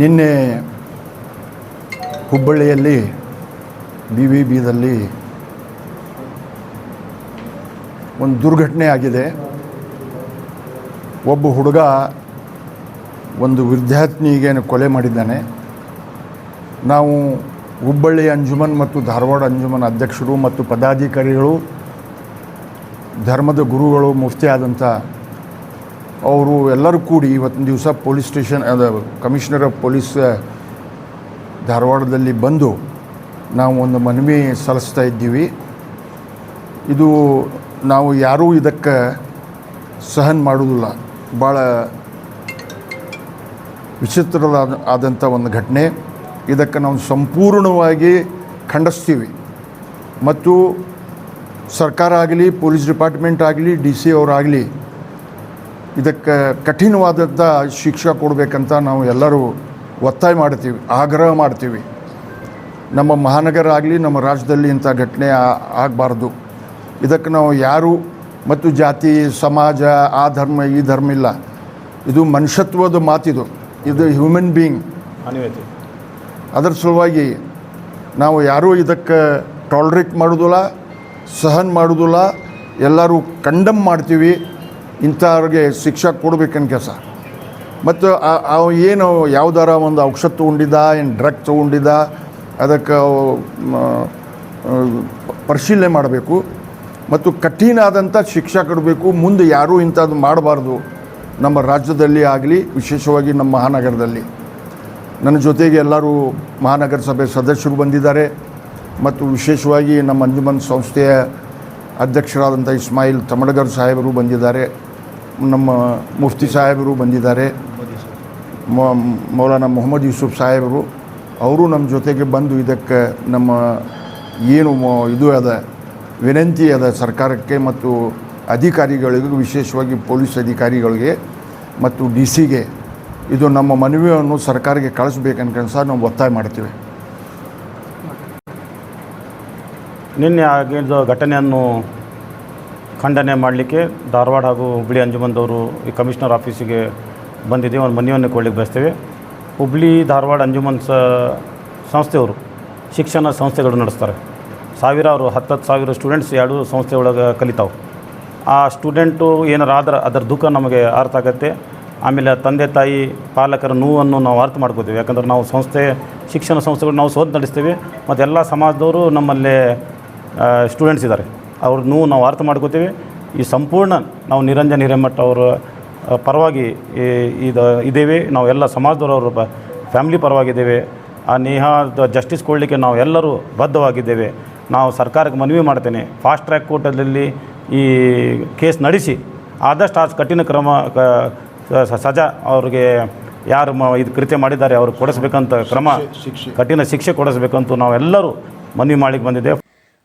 ನಿನ್ನೆ ಹುಬ್ಬಳ್ಳಿಯಲ್ಲಿ B V ಬಿದಲ್ಲಿ ಒಂದು ದುರ್ಘಟನೆ ಆಗಿದೆ. ಒಬ್ಬ ಹುಡುಗ ಒಂದು ವಿದ್ಯಾರ್ಥಿನಿಗೆ ಕೊಲೆ ಮಾಡಿದ್ದಾನೆ. ನಾವು ಹುಬ್ಬಳ್ಳಿ ಅಂಜುಮನ್ ಮತ್ತು ಧಾರವಾಡ ಅಂಜುಮನ್ ಅಧ್ಯಕ್ಷರು ಮತ್ತು ಪದಾಧಿಕಾರಿಗಳು, ಧರ್ಮದ ಗುರುಗಳು ಮುಫ್ತಿ ಆದಂಥ ಅವರು ಎಲ್ಲರೂ ಕೂಡಿ ಇವತ್ತಿನ ದಿವಸ ಪೊಲೀಸ್ ಸ್ಟೇಷನ್, ಅದು ಕಮಿಷನರ್ ಆಫ್ ಪೊಲೀಸ್ ಧಾರವಾಡದಲ್ಲಿ ಬಂದು ನಾವು ಒಂದು ಮನವಿ ಸಲ್ಲಿಸ್ತಾ ಇದ್ದೀವಿ. ಇದು ನಾವು ಯಾರೂ ಇದಕ್ಕೆ ಸಹನ್ ಮಾಡುವುದಿಲ್ಲ. ಭಾಳ ವಿಚಿತ್ರವಾದ ಆದಂಥ ಒಂದು ಘಟನೆ. ಇದಕ್ಕೆ ನಾವು ಸಂಪೂರ್ಣವಾಗಿ ಖಂಡಿಸ್ತೀವಿ. ಮತ್ತು ಸರ್ಕಾರ ಆಗಲಿ, ಪೊಲೀಸ್ ಡಿಪಾರ್ಟ್ಮೆಂಟ್ ಆಗಲಿ, ಡಿ ಸಿ ಅವರಾಗಲಿ ಇದಕ್ಕೆ ಕಠಿಣವಾದಂಥ ಶಿಕ್ಷೆ ಕೊಡಬೇಕಂತ ನಾವು ಎಲ್ಲರೂ ಒತ್ತಾಯ ಮಾಡ್ತೀವಿ ಆಗ್ರಹ ಮಾಡ್ತೀವಿ. ನಮ್ಮ ಮಹಾನಗರ ಆಗಲಿ ನಮ್ಮ ರಾಜ್ಯದಲ್ಲಿ ಇಂಥ ಘಟನೆ ಆಗಬಾರ್ದು. ಇದಕ್ಕೆ ನಾವು ಯಾರು ಮತ್ತು ಜಾತಿ ಸಮಾಜ ಆ ಧರ್ಮ ಈ ಧರ್ಮ ಇಲ್ಲ. ಇದು ಮನುಷ್ಯತ್ವದ ಮಾತಿದು. ಇದು ಹ್ಯೂಮನ್ ಬೀಯಿಂಗ್ ಅದರ ಸಲುವಾಗಿ ನಾವು ಯಾರೂ ಇದಕ್ಕೆ ಟಾಲ್ರೇಟ್ ಮಾಡೋದಿಲ್ಲ ಸಹನ್ ಮಾಡೋದಿಲ್ಲ. ಎಲ್ಲರೂ ಕಂಡಮ್ ಮಾಡ್ತೀವಿ. ಇಂಥವ್ರಿಗೆ ಶಿಕ್ಷೆ ಕೊಡ್ಬೇಕನ್ ಕೆಲಸ ಮತ್ತು ಅವ ಏನು ಯಾವ್ದಾರ ಒಂದು ಔಷಧ ತೊಗೊಂಡಿದ್ದ, ಏನು ಡ್ರಗ್ ತೊಗೊಂಡಿದ್ದ, ಅದಕ್ಕೆ ಪರಿಶೀಲನೆ ಮಾಡಬೇಕು. ಮತ್ತು ಕಠಿಣ ಆದಂಥ ಶಿಕ್ಷೆ ಕೊಡಬೇಕು. ಮುಂದೆ ಯಾರೂ ಇಂಥದ್ದು ಮಾಡಬಾರ್ದು. ನಮ್ಮ ರಾಜ್ಯದಲ್ಲಿ ಆಗಲಿ, ವಿಶೇಷವಾಗಿ ನಮ್ಮ ಮಹಾನಗರದಲ್ಲಿ. ನನ್ನ ಜೊತೆಗೆ ಎಲ್ಲರೂ ಮಹಾನಗರ ಸಭೆ ಸದಸ್ಯರು ಬಂದಿದ್ದಾರೆ. ಮತ್ತು ವಿಶೇಷವಾಗಿ ನಮ್ಮ ಅಂಜುಮನ್ ಸಂಸ್ಥೆಯ ಅಧ್ಯಕ್ಷರಾದಂಥ ಇಸ್ಮಾಯಿಲ್ ತಮಡಗರ್ ಸಾಹೇಬರು ಬಂದಿದ್ದಾರೆ. ನಮ್ಮ ಮುಫ್ತಿ ಸಾಹೇಬರು ಬಂದಿದ್ದಾರೆ. ಮೌಲಾನ ಮೊಹಮ್ಮದ್ ಯೂಸುಫ್ ಸಾಹೇಬರು, ಅವರು ನಮ್ಮ ಜೊತೆಗೆ ಬಂದು ಇದಕ್ಕೆ ನಮ್ಮ ಏನು ಇದು ಅದ, ವಿನಂತಿ ಅದ ಸರ್ಕಾರಕ್ಕೆ ಮತ್ತು ಅಧಿಕಾರಿಗಳಿಗೂ, ವಿಶೇಷವಾಗಿ ಪೊಲೀಸ್ ಅಧಿಕಾರಿಗಳಿಗೆ ಮತ್ತು ಡಿ ಸಿಗೆ ಇದು ನಮ್ಮ ಮನವಿಯನ್ನು ಸರ್ಕಾರಕ್ಕೆ ಕಳಿಸ್ಬೇಕನ್ಕೊಂಡು ಸಹ ನಾವು ಒತ್ತಾಯ ಮಾಡ್ತೀವಿ. ನಿನ್ನೆ ಆಗಿದ್ದ ಘಟನೆಯನ್ನು ಖಂಡನೆ ಮಾಡಲಿಕ್ಕೆ ಧಾರವಾಡ ಹಾಗೂ ಹುಬ್ಳಿ ಅಂಜುಮನ್ದವರು ಈ ಕಮಿಷನರ್ ಆಫೀಸಿಗೆ ಬಂದಿದ್ದೀವಿ ಒಂದು ಮನವಿಯನ್ನು ಕೊಡಲಿಕ್ಕೆ ಬಯಸ್ತೇವೆ. ಹುಬ್ಳಿ, ಧಾರವಾಡ ಅಂಜುಮನ್ ಸ, ಸಂಸ್ಥೆಯವರು ಶಿಕ್ಷಣ ಸಂಸ್ಥೆಗಳು ನಡೆಸ್ತಾರೆ. ಸಾವಿರಾರು, ಹತ್ತತ್ತು ಸಾವಿರ ಸ್ಟೂಡೆಂಟ್ಸ್ ಎರಡು ಸಂಸ್ಥೆ ಒಳಗೆ ಕಲಿತಾವೆ. ಆ ಸ್ಟೂಡೆಂಟು ಏನಾರು ಆದ್ರೆ ಅದರ ದುಃಖ ನಮಗೆ ಅರ್ಥ ಆಗುತ್ತೆ. ಆಮೇಲೆ ತಂದೆ, ತಾಯಿ, ಪಾಲಕರ ನೋವನ್ನು ನಾವು ಅರ್ಥ ಮಾಡ್ಕೋತೀವಿ. ಯಾಕಂದ್ರೆ ನಾವು ಸಂಸ್ಥೆ, ಶಿಕ್ಷಣ ಸಂಸ್ಥೆಗಳು ನಾವು ಸೋದ್ ನಡೆಸ್ತೀವಿ. ಮತ್ತು ಎಲ್ಲ ಸಮಾಜದವರು ನಮ್ಮಲ್ಲಿ ಸ್ಟೂಡೆಂಟ್ಸ್ ಇದ್ದಾರೆ. ಅವ್ರ ನೋವು ನಾವು ಅರ್ಥ ಮಾಡ್ಕೋತೀವಿ. ಈ ಸಂಪೂರ್ಣ ನಾವು ನಿರಂಜನ್ ಹಿರೇಮಠ ಅವರ ಪರವಾಗಿ ಈ- ಇದು ಇದ್ದೇವೆ ನಾವು ಎಲ್ಲ ಸಮಾಜದವರವ್ರ ಫ್ಯಾಮಿಲಿ ಪರವಾಗಿದ್ದೇವೆ. ಆ ನೇಹಾದ ಜಸ್ಟಿಸ್ ಕೊಡಲಿಕ್ಕೆ ನಾವು ಎಲ್ಲರೂ ಬದ್ಧವಾಗಿದ್ದೇವೆ. ನಾವು ಸರ್ಕಾರಕ್ಕೆ ಮನವಿ ಮಾಡ್ತೇನೆ. ಫಾಸ್ಟ್ ಟ್ರ್ಯಾಕ್ ಕೋರ್ಟಲ್ಲಿ ಈ ಕೇಸ್ ನಡೆಸಿ ಆದಷ್ಟು ಆ ಕಠಿಣ ಕ್ರಮ ಸಜಾ ಅವ್ರಿಗೆ ಯಾರು ಮ ಇದು ಕೃತ್ಯ ಮಾಡಿದ್ದಾರೆ ಅವ್ರಿಗೆ ಕೊಡಿಸ್ಬೇಕಂತ ಕ್ರಮ ಕಠಿಣ ಶಿಕ್ಷೆ ಕೊಡಿಸ್ಬೇಕಂತೂ ನಾವೆಲ್ಲರೂ ಮನವಿ ಮಾಡಲಿಕ್ಕೆ ಬಂದಿದ್ದೇವೆ.